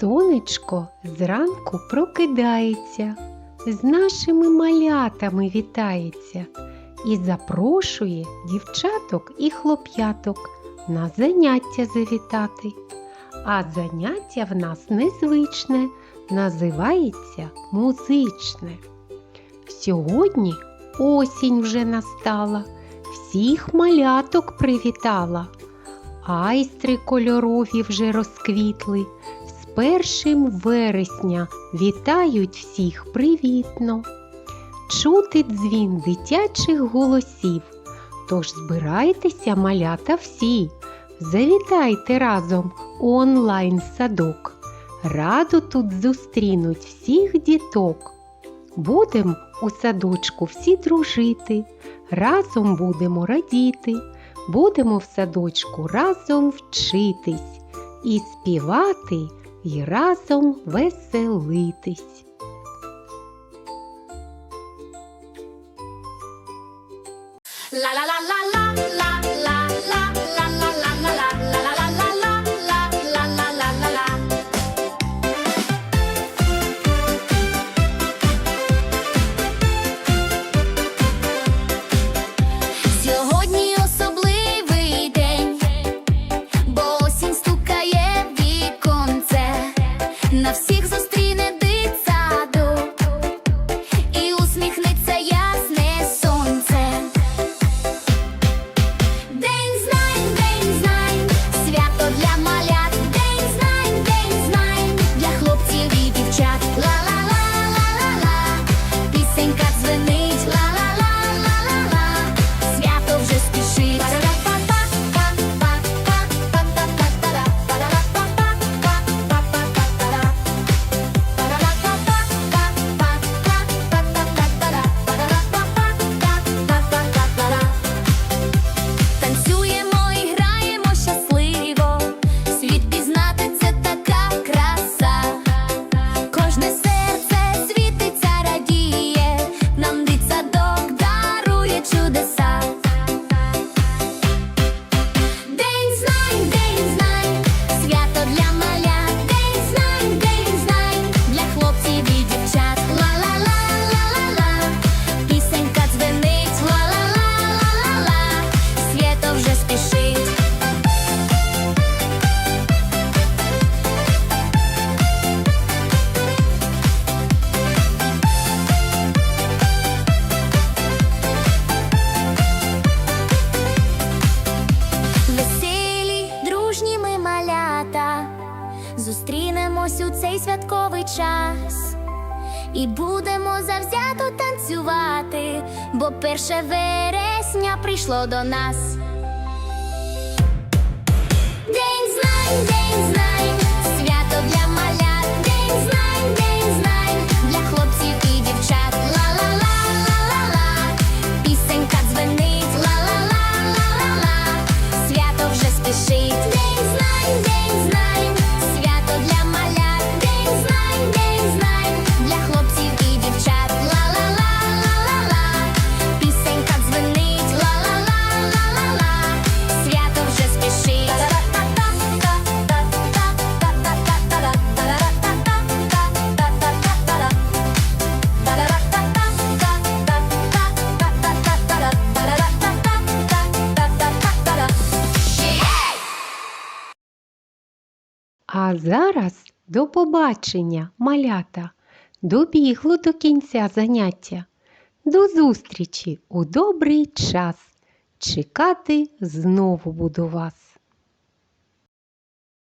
Сонечко зранку прокидається, з нашими малятами вітається і запрошує дівчаток і хлоп'яток на заняття завітати. А заняття в нас незвичне, називається музичне. Сьогодні осінь вже настала, всіх маляток привітала. Айстри кольорові вже розквітли. Першим вересня вітають всіх привітно. Чути дзвін дитячих голосів. Тож збирайтеся, малята всі, завітайте разом у онлайн садок. Радо тут зустрінуть всіх діток. Будем у садочку всі дружити, разом будемо радіти, будемо в садочку разом вчитись і співати, і разом веселитись. La la la la la на всі. Зустрінемось у цей святковий час і будемо завзято танцювати, бо перше вересня прийшло до нас. День знань, день знань, свято для малят, А зараз до побачення, малята, добігло до кінця заняття. До зустрічі у добрий час. Чекати знову буду вас.